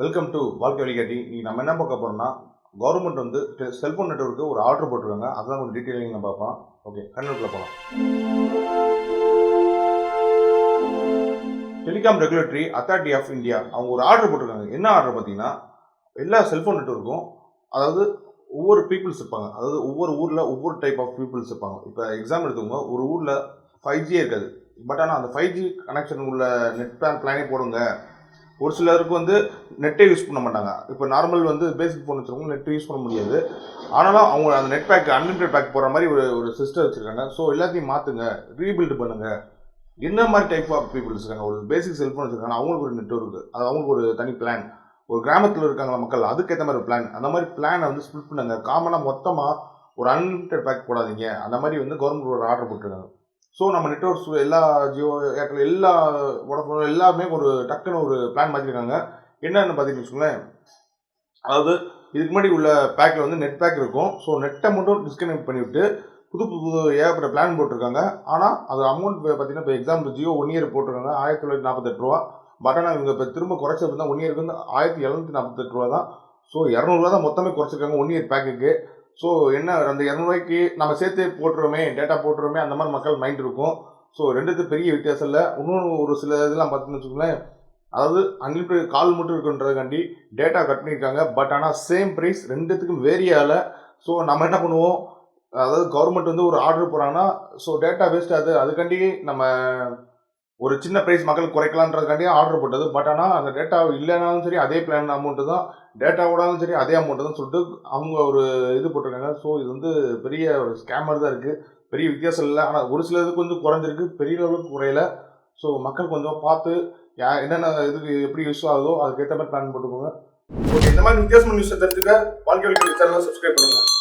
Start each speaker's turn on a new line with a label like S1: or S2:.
S1: Welcome to வாழ்க்கை வழிகாட்டி. நீ நம்ம என்ன பார்க்க போகிறோம்னா கவர்மெண்ட் வந்து செல்ஃபோன் நெட்வொர்க்கு ஒரு ஆர்டர் போட்டிருக்காங்க. அதான் கொஞ்சம் டீட்டெயிலிங் நம்ம பார்ப்போம் ஓகே கண்ணுக்குள்ள போகலாம் telecom regulatory authority of India அவங்க ஒரு ஆர்டர் போட்டிருக்காங்க. என்ன ஆர்டர் பார்த்தீங்கன்னா எல்லா செல்ஃபோன் நெட்வொர்க்கும் அதாவது ஒவ்வொரு பீப்புள்ஸ் இருப்பாங்க. அதாவது ஒவ்வொரு ஊரில் ஒவ்வொரு டைப் ஆஃப் பீப்புள்ஸ் இருப்பாங்க. இப்போ எக்ஸாம் எடுத்துக்கோங்க. ஒரு ஊரில் ஃபைவ் ஜியே இருக்காது. பட் ஆனால் அந்த ஃபைவ் ஜி கனெக்ஷன் உள்ள நெட் பிளான் பிளானே போடுங்க. ஒரு சிலருக்கு வந்து நெட்டே யூஸ் பண்ண மாட்டாங்க. இப்போ நார்மல் வந்து பேசிக் ஃபோன் வச்சுருக்கவங்க நெட் யூஸ் பண்ண முடியாது. ஆனாலும் அவங்க அந்த நெட் பேக் அன்லிமிட்டட் பேக் போகிற மாதிரி ஒரு ஒரு சிஸ்டம் வச்சுருக்காங்க. ஸோ எல்லாத்தையும் மாற்றுங்க ரீபில்ட் பண்ணுங்க. என்ன மாதிரி டைப் ஆஃப் பீப்புள்ஸ் இருக்காங்க ஒரு பேசிக் செல்ஃபோன் வச்சுருக்காங்க. அவங்களுக்கு ஒரு நெட்ஒர்க் அது அவங்களுக்கு ஒரு தனி பிளான் ஒரு கிராமத்தில் இருக்காங்களா மக்கள் அதுக்கேற்ற மாதிரி ஒரு பிளான் அந்த மாதிரி பிளானை வந்து ஸ்பிளிட் பண்ணுங்க. காமனாக மொத்தமாக ஒரு அன்லிமிட்டட் பேக் போடாதீங்க. அந்த மாதிரி வந்து கவர்மெண்ட் ஒரு ஆர்டர் போட்டுருக்காங்க. ஸோ நம்ம நெட்ஒர்க்ஸ் எல்லா ஜியோ ஏர்டெல் எல்லா உடம்பு எல்லாமே ஒரு டக்குன்னு ஒரு பிளான் மாற்றிருக்காங்க என்னென்னு பார்த்தீங்கன்னு வச்சுக்கோங்களேன். அதாவது இதுக்கு முன்னாடி உள்ள பேக்கில் வந்து நெட் பேக் இருக்கும். ஸோ நெட்டை மட்டும் டிஸ்கனெக்ட் பண்ணிவிட்டு புது புது ஏகப்பட்ட பிளான் போட்டிருக்காங்க. ஆனால் அது அமௌண்ட் பார்த்தீங்கன்னா இப்போ எக்ஸாம்பிள் ஜியோ ஒன் இயர் போட்டிருக்காங்க. ஆயிரத்தி தொள்ளாயிரத்தி நாற்பத்தெட்டு ரூபா. பட் ஆனால் இவங்க இப்போ திரும்ப குறைச்சது தான் ஒன் இயருக்கு வந்து ஆயிரத்தி எழுநூற்றி நாற்பத்தெட்டு ரூபா தான் ஸோ இரநூறுவா தான் மொத்தமே குறைச்சிருக்காங்க ஒன் இயர் பேக்குக்கு ஸோ என்ன அந்த இரநூறுவாய்க்கு நம்ம சேர்த்து போட்டுருவோமே டேட்டா போட்டுருவோமே அந்த மாதிரி மக்கள் மைண்ட் இருக்கும். ஸோ ரெண்டுத்து பெரிய வித்தியாசம் இல்லை. இன்னொன்று ஒரு சில இதெல்லாம் பார்த்தீங்கன்னு வச்சுக்கோங்களேன். அதாவது அன்லிமிட்டட் கால் மட்டும் இருக்குன்றதுக்காண்டி டேட்டா கட் பண்ணியிருக்காங்க. பட் ஆனால் சேம் ப்ரைஸ் ரெண்டுத்துக்கும் வேரியால ஸோ நம்ம என்ன பண்ணுவோம்? அதாவது கவர்மெண்ட் வந்து ஒரு ஆர்டர் போகிறாங்கன்னா ஸோ டேட்டா வேஸ்ட் ஆகுது. அதுக்காண்டி நம்ம ஒரு சின்ன ப்ரைஸ் மக்களுக்கு குறைக்கலான்றதுக்காண்டியே ஆர்டர் போட்டது. பட் ஆனால் அந்த டேட்டா இல்லைனாலும் சரி அதே பிளான் அமௌண்ட்டு தான். டேட்டாவோடாலும் சரி அதே அமௌண்ட்டு தான் சொல்லிட்டு அவங்க ஒரு இது போட்டிருக்காங்க. ஸோ இது வந்து பெரிய ஒரு ஸ்கேமர் தான் இருக்குது பெரிய வித்தியாசம் இல்லை. ஆனால் ஒரு சில இதுக்கு வந்து குறைஞ்சிருக்கு. பெரிய அளவுக்கு குறையல. ஸோ மக்கள் கொஞ்சம் பார்த்து யா என்னென்ன இதுக்கு எப்படி யூஸ் ஆகுதோ அதுக்கேற்ற மாதிரி பிளான் போட்டுக்கோங்க. ஓகே இந்த மாதிரி வித்தியாசமான நியூஸை தெரிஞ்சுக்க வாழ்க்கை சேனலை சப்ஸ்கிரைப் பண்ணுங்கள்